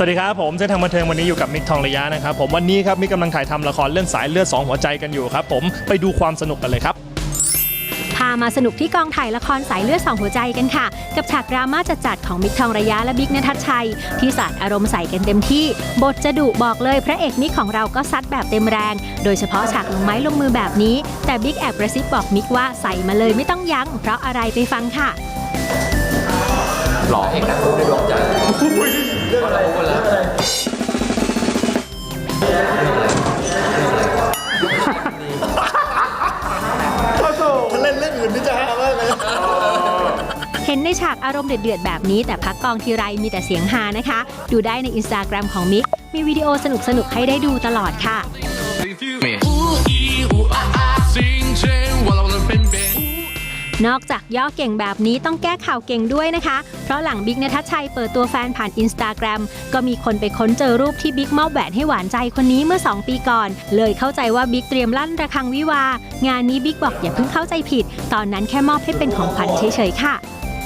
สวัสดีครับผมเส้นทางบันเทิงวันนี้อยู่กับมิกทองระยะนะครับผมวันนี้ครับมิกกำลังถ่ายทำละครเรื่องสายเลือดสองหัวใจกันอยู่ครับผมไปดูความสนุกกันเลยครับ พามาสนุกที่กองถ่ายละครสายเลือดสองหัวใจกันค่ะ กับฉากดราม่าจัดๆของมิกทองระยะและบิ๊กนทัชชัย ที่สาดอารมณ์ใส่กันเต็มที่ บทจะดุบอกเลยพระเอกมิกของเราก็ซัดแบบเต็มแรง โดยเฉพาะฉากลงไม้ลงมือแบบนี้ แต่บิ๊กแอบกระซิบบอกมิกว่าใส่มาเลยไม่ต้องยั้งเพราะอะไรไปฟังค่ะหล่อเอกนักพูดในดวงใจ เรื่องอะไรคนละถ้าเล่นเรื่องอื่นนี่จะฮามากเลยเห็นในฉากอารมณ์เดือดๆแบบนี้แต่พักกองทีไรมีแต่เสียงฮานะคะ ดูได้ในอินสตาแกรมของมิก มีวิดีโอสนุกๆให้ได้ดูตลอดค่ะ นอกจากย่อเก่งแบบนี้ต้องแก้ข่าวเก่งด้วยนะคะ เพราะหลังบิ๊กนทัชชัยเปิดตัวแฟนผ่านอินสตาแกรมก็มีคนไปค้นเจอรูปที่บิ๊กมอบแหวนให้หวานใจคนนี้เมื่อ 2 ปีก่อน เลยเข้าใจว่าบิ๊กเตรียมลั่นระฆังวิวางานนี้บิ๊กบอกอย่าเพิ่งเข้าใจผิด ตอนนั้นแค่มอบให้เป็นของขวัญเฉยๆค่ะ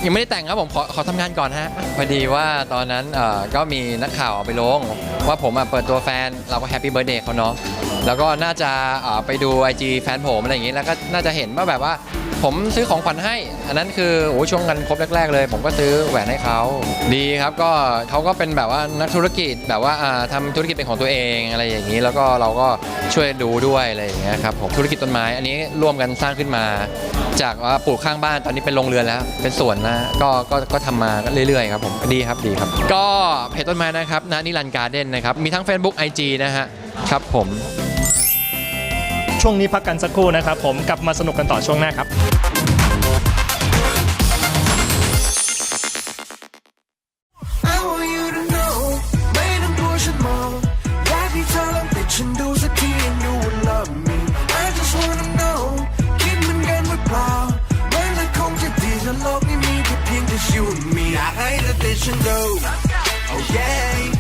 ยังไม่ได้แต่งครับผมขอขอทำงานก่อนฮะพอดีว่าตอนนั้นก็มีนักข่าวไปลง ว่าผมเปิดตัวแฟนเราก็แฮปปี้เบิร์ดเดย์เขาเนาะแล้วก็น่าจะไปดู IG แฟนผมอะไรอย่างงี้แล้วก็น่าจะเห็นว่าแบบว่า ผมซื้อของขวัญให้ อันนั้นคือโอ้ช่วงกันครบแรก ๆ เลย ผมก็ซื้อแหวนให้เขาดีครับก็เขาก็เป็นแบบว่านักธุรกิจแบบว่าอ่าทำธุรกิจเป็นของตัวเองอะไรอย่างนี้ แล้วก็เราก็ช่วยดูด้วยอะไรอย่างเงี้ยครับผมธุรกิจต้นไม้ อันนี้ร่วมกันสร้างขึ้นมา จากว่าปลูกข้างบ้านตอนนี้เป็นโรงเรือนแล้ว เป็นสวนนะก็ก็ก็ทำมาเรื่อยๆครับผมดีครับดีครับ ก็เพจต้นไม้นะครับนะนิรันการ์เด้นนะครับมีทั้ง Facebook IG นะฮะครับผม ช่วงนี้พักกันสักครู่นะครับ ผมกลับมาสนุกกันต่อช่วงหน้าครับโลกนี้มีแค่เพียงแต่ you and me อยากให้เธอติดฉันดู oh yeah